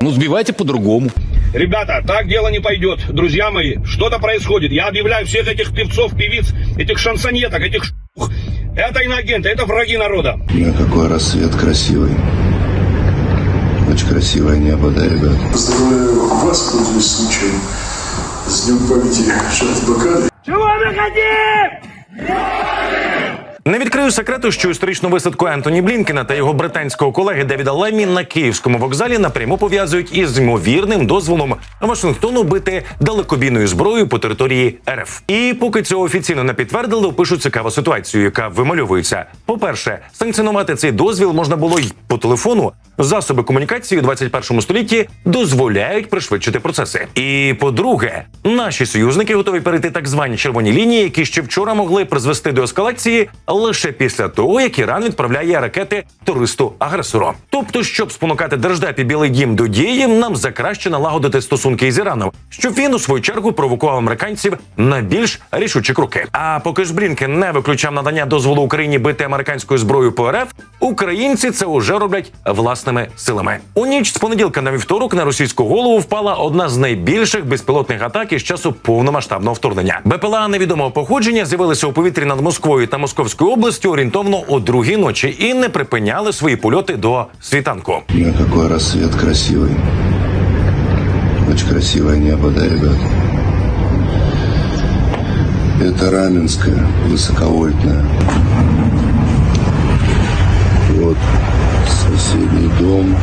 Ну, сбивайте по-другому. Ребята, так дело не пойдет. Друзья мои, что-то происходит. Я объявляю всех этих певцов, певиц, этих шансонеток, этих ш**х. Это иноагенты, это враги народа. На какой рассвет красивый. Очень красивое небо, да, ребят? Поздравляю вас, пользуясь случаем, с Днем памяти Шахти Бакали. Не відкрию секрету, що історичну висадку Ентоні Блінкена та його британського колеги Девіда Леммі на київському вокзалі напряму пов'язують із ймовірним дозволом Вашингтону бити далекобійною зброєю по території РФ. І поки цього офіційно не підтвердили, опишуть цікаву ситуацію, яка вимальовується. По-перше, санкціонувати цей дозвіл можна було й по телефону. Засоби комунікації у 21 столітті дозволяють пришвидшити процеси. І по-друге, наші союзники готові перейти так звані червоні лінії, які ще вчора могли призвести до ескалації лише після того, як Іран відправляє ракети туристу агресору. Тобто, щоб спонукати Держдеп і Білий Дім до дії, нам закраще налагодити стосунки із Іраном, щоб він у свою чергу провокував американців на більш рішучі кроки. А поки ж Брінкен не виключав надання дозволу Україні бити американською зброєю по РФ, українці це уже роблять власними силами. У ніч з понеділка на вівторок на російську голову впала одна з найбільших безпілотних атак із часу повномасштабного вторгнення. БПЛА невідомого походження з'явилися у повітрі над Москвою та Московською областю орієнтовно о другій ночі і не припиняли свої польоти до світанку. На какой рассвет красивый. Очень красивое небо, да, ребят? Это Раменское, высоковольтное. Вот соседний дом.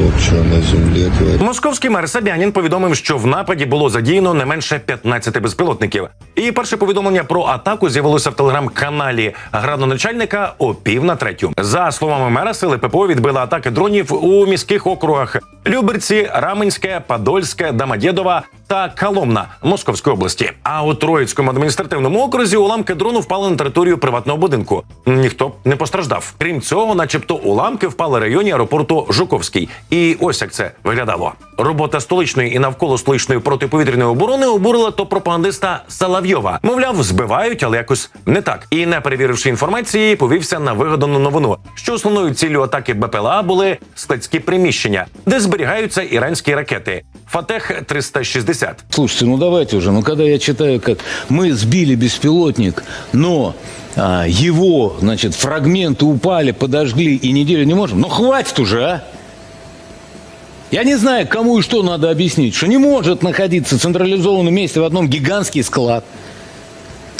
Вот на земле творится. Московський мер Собянін повідомив, що в нападі було задіяно не менше 15 безпілотників. І перше повідомлення про атаку з'явилося в телеграм-каналі градоначальника о пів на третю. За словами мера, сили ППО відбили атаки дронів у міських округах Люберці, Раменське, Подольське, Домодєдова та Коломна Московської області. А у Троїцькому адміністративному окрузі уламки дрону впали на територію приватного будинку. Ніхто не постраждав. Крім цього, начебто, уламки впали в районі аеропорту Жуковський. І ось як це виглядало. Робота столичної і навколо столичної протиповітряної оборони обурила то пропагандиста Соловйова. Мовляв, збивають, але якось не так. І не перевіривши інформації, повівся на вигадану новину, що основною ціллю атаки БПЛА були складські приміщення, де зберігаються іранські ракети. Фатех 360 Слушайте, ну давайте уже. Ну когда я читаю, как мы сбили беспилотник, но а, его, значит, фрагменты упали, подожгли и неделю не можем. Ну хватит уже, а! Я не знаю, кому и что надо объяснить, что не может находиться в централизованном месте в одном гигантский склад,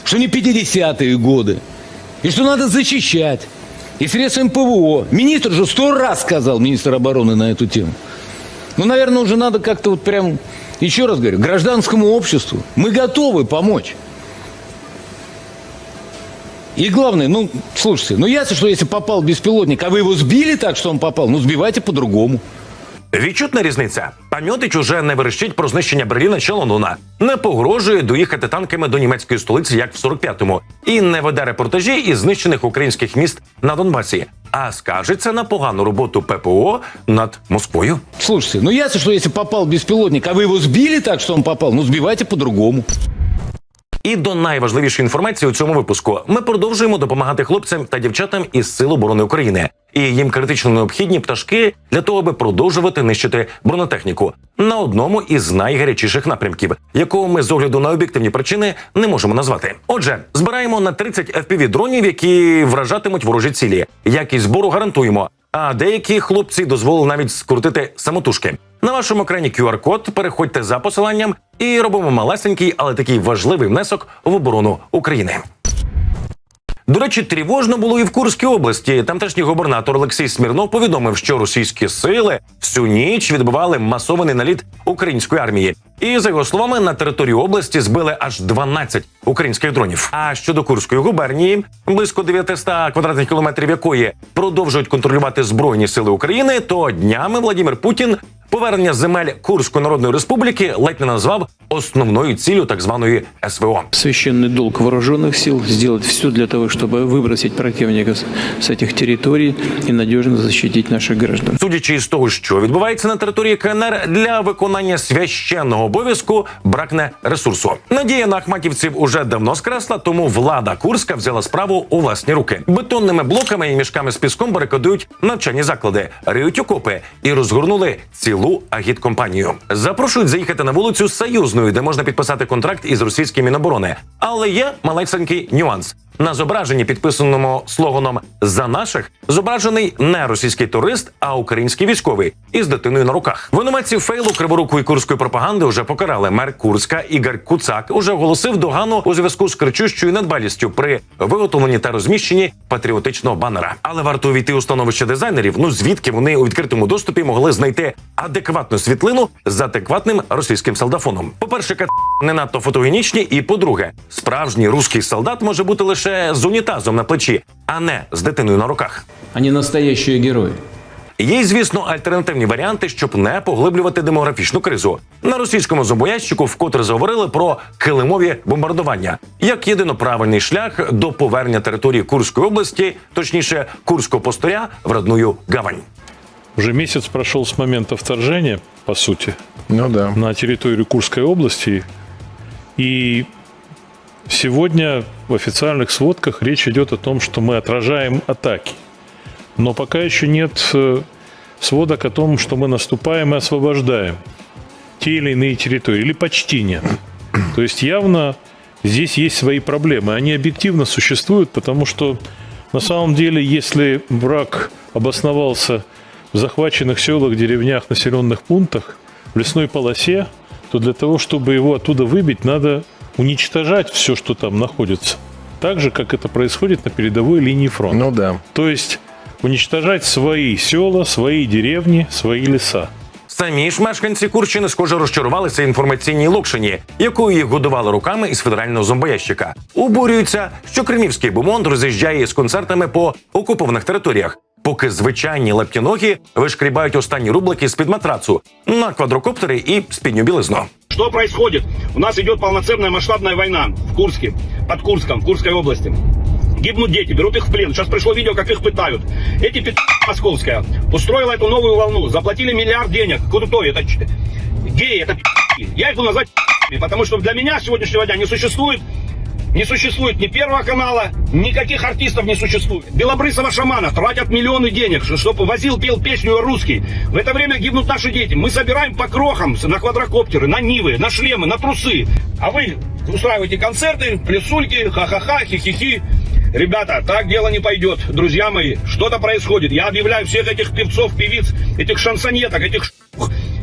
что не 50-е годы, и что надо защищать, и средствами ПВО. Министр же сто раз сказал, министр обороны, на эту тему. Ну, наверное, уже надо как-то вот прям, еще раз говорю, гражданскому обществу. Мы готовы помочь. И главное, ну, слушайте, ну ясно, что если попал беспилотник, а вы его сбили так, что он попал, ну, сбивайте по-другому. Відчутна різниця. Пам'ятич уже не верещить про знищення Берліна чи Лондона, не погрожує доїхати танками до німецької столиці, як в 45-му, і не веде репортажі із знищених українських міст на Донбасі, а скажеться на погану роботу ППО над Москвою. Слушайте, ну ясно, что если попал беспилотник, а вы его сбили так, что он попал, ну, сбивайте по-другому. І до найважливішої інформації у цьому випуску ми продовжуємо допомагати хлопцям та дівчатам із Сил оборони України. І їм критично необхідні пташки для того, аби продовжувати нищити бронетехніку на одному із найгарячіших напрямків, якого ми з огляду на об'єктивні причини не можемо назвати. Отже, збираємо на 30 fpv дронів, які вражатимуть ворожі цілі. Якість збору гарантуємо. А деякі хлопці дозволили навіть скрутити самотужки. На вашому екрані QR-код переходьте за посиланням і робимо малесенький, але такий важливий внесок в оборону України. До речі, тривожно було і в Курській області. Тамтешній губернатор Олексій Смірнов повідомив, що російські сили всю ніч відбивали масований наліт української армії. І за його словами, на території області збили аж 12 українських дронів. А щодо Курської губернії, близько 900 квадратних кілометрів якої продовжують контролювати збройні сили України, то днями Владимир Путін Повернення земель Курської народної республіки ледь не назвав основною ціллю так званої СВО. Священный долг вооруженных сил сделать все для того, чтобы выбросить противника с- с этих территорий и надежно защитить наших граждан. Судячи із того, що відбувається на території КНР, для виконання священного обов'язку бракне ресурсу. Надія на ахматівців уже давно скресла, тому влада Курська взяла справу у власні руки. Бетонними блоками і мішками з піском барикадують навчальні заклади, риють окопи і розгорнули цілу агіткомпанію. Запрошують заїхати на вулицю Союзною, де можна підписати контракт із російським міноборони. Але є малесенький нюанс. На зображенні, підписаному слоганом за наших, зображений не російський турист, а український військовий із дитиною на руках. Винуватців фейлу криворукої курської пропаганди вже покарали. Мер Курська Ігор Куцак уже оголосив догану у зв'язку з кричущою недбалістю при виготовленні та розміщенні патріотичного банера. Але варто увійти у становище дизайнерів. Ну звідки вони у відкритому доступі могли знайти адекватну світлину з адекватним російським солдафоном? По перше, не надто фотогенічні, і по-друге, справжній руський солдат може бути лише з унітазом на плечі, а не з дитиною на руках. Они настоящие герои. Є, звісно, альтернативні варіанти, щоб не поглиблювати демографічну кризу. На російському зомбоящику вкотре заговорили про килимові бомбардування як єдино правильний шлях до повернення території Курської області, точніше Курського постаря в родную гавань. Уже месяц прошел с момента вторжения, по сути, Ну да. на территорию Курской области. И сегодня в официальных сводках речь идет о том, что мы отражаем атаки. Но пока еще нет э, сводок о том, что мы наступаем и освобождаем те или иные территории, или почти нет. То есть явно здесь есть свои проблемы. Они объективно существуют, потому что на самом деле, если враг обосновался в захваченных селах, деревнях, населенных пунктах, в лесной полосе, то для того, чтобы его оттуда выбить, надо уничтожать все, что там находится. Так же, как это происходит на передовой линии фронта. Ну да. То есть уничтожать свои села, свои деревни, свои леса. Самі ж мешканці Курщини, схоже, розчарувалися інформаційній локшині, якою їх годували руками із федерального зомбоящика. Обурюються, що кремівський бумонд роз'їжджає з концертами по окупованих територіях. Поки звичайні лептіногі вишкрібають останні рублики з під матрацу на квадрокоптери і спідню білизну. Что происходит? У нас идет полноценная масштабная война в Курске, под Курском, в Курской области. Гибнут дети, берут их в плен. Сейчас пришло видео, как их пытают. Эти пи*** московская устроила эту новую волну. Заплатили миллиард денег. Крутой, это ч- геи, это пи***. Я их буду называть пи***ми, потому что для меня с сегодняшнего дня не существует не существует ни Первого канала, никаких артистов не существует. Белобрысова шамана тратят миллионы денег, чтобы возил, пел песню русский. В это время гибнут наши дети. Мы собираем по крохам на квадрокоптеры, на нивы, на шлемы, на трусы. А вы устраиваете концерты, плясульки, ха-ха-ха, хи-хи-хи. Ребята, так дело не пойдет. Друзья мои, что-то происходит. Я объявляю всех этих певцов, певиц, этих шансонеток, этих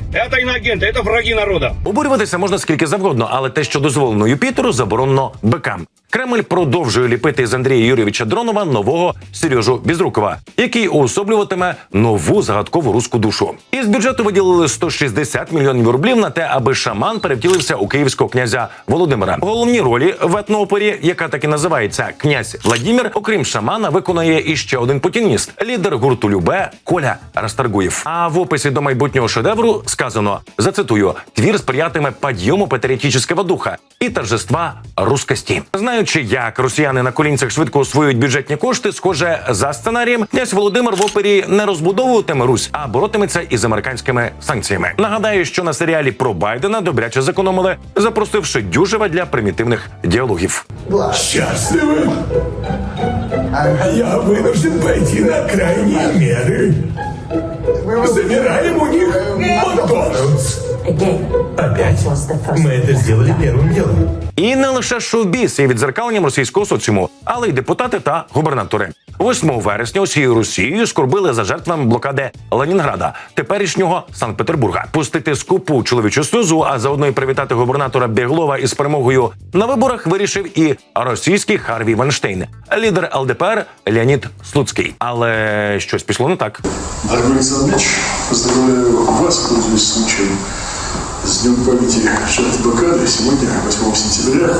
ш**х. Это иноагенты, это враги народа. Обурюватися можна скільки завгодно, але те, що дозволено Юпітеру, заборонено бикам. Кремль продовжує ліпити з Андрія Юрійовича Дронова нового Сережу Безрукова, який уособлюватиме нову загадкову руську душу. Із бюджету виділили 160 мільйонів рублів на те, аби шаман перевтілився у київського князя Володимира. Головні ролі в етноопері, яка так і називається князь Владімір, окрім шамана, виконує іще один путініст лідер гурту Любе Коля Расторгуєв. А в описі до майбутнього шедевру сказано: зацитую: твір сприятиме підйому патріотичного духа і торжества рускості. Знаючи, як росіяни на колінцях швидко освоюють бюджетні кошти, схоже, за сценарієм, князь Володимир в опері не розбудовуватиме Русь, а боротиметься із американськими санкціями. Нагадаю, що на серіалі про Байдена добряче зекономили, запросивши дюжева для примітивних діалогів. счастливы. А я вынужден пойти на крайние меры. Забираем у них Макдональдс. Опять? Мы это сделали первым делом. І не лише шоу-біз є відзеркаленням російського соціуму, але й депутати та губернатори. 8 вересня усією Росією скорбили за жертвами блокади Ленінграда, теперішнього Санкт-Петербурга. Пустити скупу чоловічу сльозу, а заодно й привітати губернатора Бєглова із перемогою на виборах вирішив і російський Харві Ванштейн, лідер ЛДПР Леонід Слуцький. Але щось пішло не так. Дорогой Александр Ильич, поздравляю вас, пользуясь случаем, с Днем памяти жертв блокады. Сегодня, 8 сентября,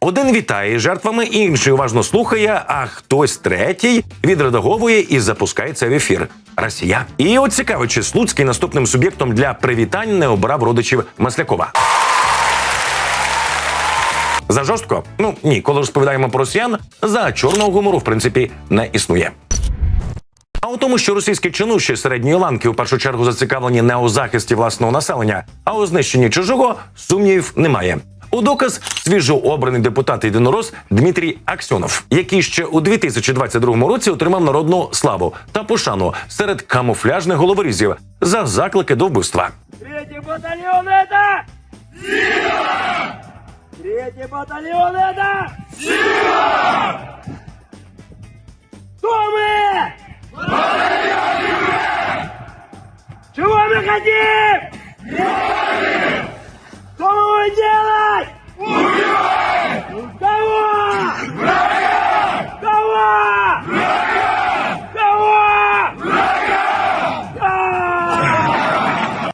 Один вітає з жертвами, інший уважно слухає, а хтось третій відредаговує і запускає це в ефір. Росія. І от цікаво, чи Слуцький наступним суб'єктом для привітань не обрав родичів Маслякова. За жорстко? Ну ні, коли розповідаємо про росіян, за чорного гумору в принципі не існує А у тому, що російські чинуші середньої ланки у першу чергу зацікавлені не у захисті власного населення, а у знищенні чужого, сумнівів немає. У доказ свіжообраний депутат єдинорос Дмитрій Аксьонов, який ще у 2022 році отримав народну славу та пошану серед камуфляжних головорізів за заклики до вбивства. Третий батальон это! Сила! Третий батальон это! Сила! Кто мы? Чего мы хотим? Что мы будем делать? Убивать! Кого? Кого? Кого?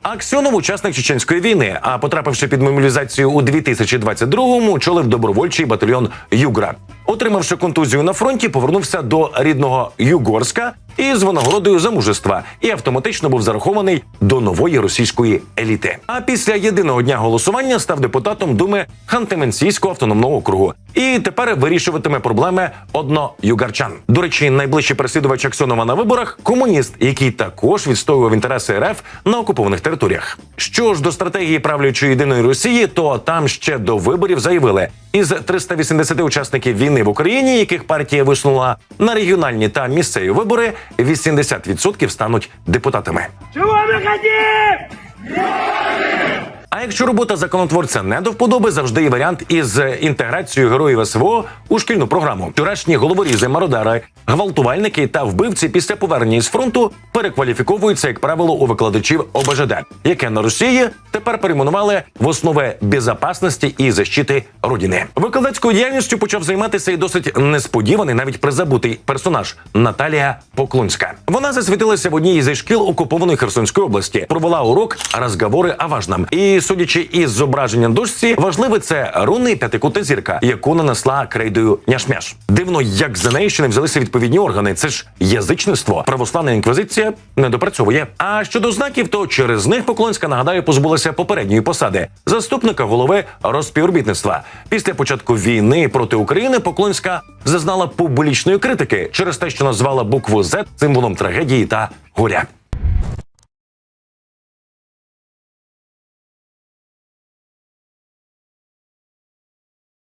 Аксьонов учасник чеченської війни, а потрапивши під мобілізацію у 2022-му, очолив добровольчий батальйон Югра. Отримавши контузію на фронті, повернувся до рідного Югорська із винагородою за мужества і автоматично був зарахований до нової російської еліти. А після єдиного дня голосування став депутатом Думи Ханты-Мансійського автономного округу. І тепер вирішуватиме проблеми одно-югарчан. До речі, найближчий переслідувач Аксьонова на виборах комуніст, який також відстоював інтереси РФ на окупованих територіях. Що ж до стратегії правлячої єдиної Росії, то там ще до виборів заявили, із 380 учасників війни в Україні, яких партія висунула на регіональні та місцеві вибори, 80% стануть депутатами. Чого ми хотим? А якщо робота законотворця не до вподоби, завжди є варіант із інтеграцією героїв СВО у шкільну програму. Вчорашні головорізи, мародери, гвалтувальники та вбивці після повернення із фронту перекваліфіковуються, як правило, у викладачів ОБЖД, яке на Росії тепер перейменували в основи безопасності і защити родини. Викладацькою діяльністю почав займатися і досить несподіваний, навіть призабутий персонаж Наталія Поклонська. Вона засвітилася в одній зі шкіл окупованої Херсонської області. Провела урок розговори о важном. І судячи із зображення на важливе це руни п'ятикутна зірка, яку нанесла крейдою няшмяш. Дивно, як за неї ще не взялися відповідні органи. Це ж язичництво. Православна інквізиція не допрацьовує. А щодо знаків, то через них Поклонська нагадаю позбулася попередньої посади заступника голови розпівробітництва. Після початку війни проти України Поклонська зазнала публічної критики через те, що назвала букву Z символом трагедії та горя.